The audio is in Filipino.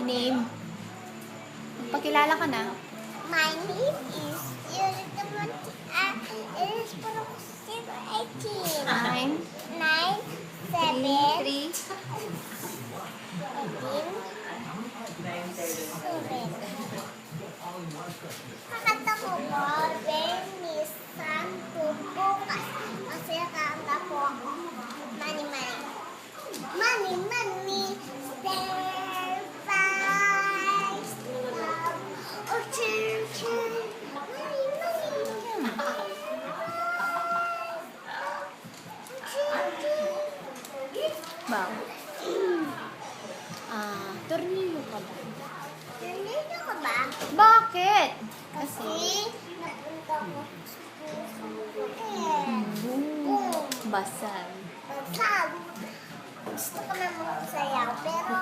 name? Pagkilala ka na. My name is Yurika uh, It is from 018. Nine, 9, 7, three, 18, three. Ba? Ah, tornilyo ka ba? Nandito ka ba? Bakit? Kasi napunta ko eh. Boom. Basal. Sab. Gusto ko na magsayaw, pero